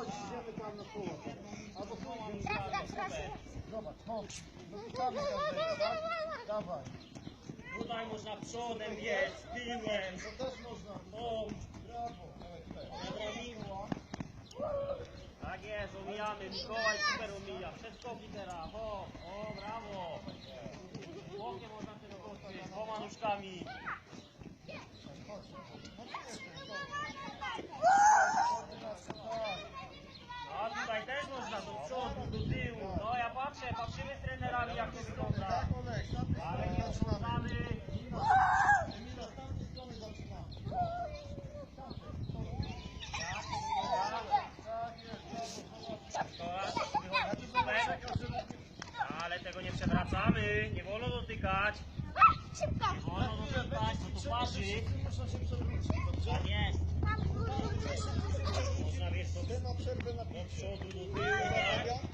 chodź, idziemy tam na koło. Albo chodź. Zobacz, chodź. Dotykamy każdego, tak? Dawaj. Tutaj można przodem biec, tyłem. To też można. O, Brawo. Brawo. Tak jest, omijamy. Mikołaj super omija. Przeskoki teraz. O, o, brawo. Bokiem można przeskoczyć. Dwoma nóżkami. A tutaj też można do przodu, do tyłu. No ja patrzę, patrzymy z trenerami jak to wygląda. Tak, Ale nie zaczynamy. Tak. Ale tego nie przewracamy. Nie wolno dotykać. Nie wolno dotykać, bo to parzy. Muszą wiesz to Ty na przerwę na do pięć. przodu, do tyłu, Uwaga.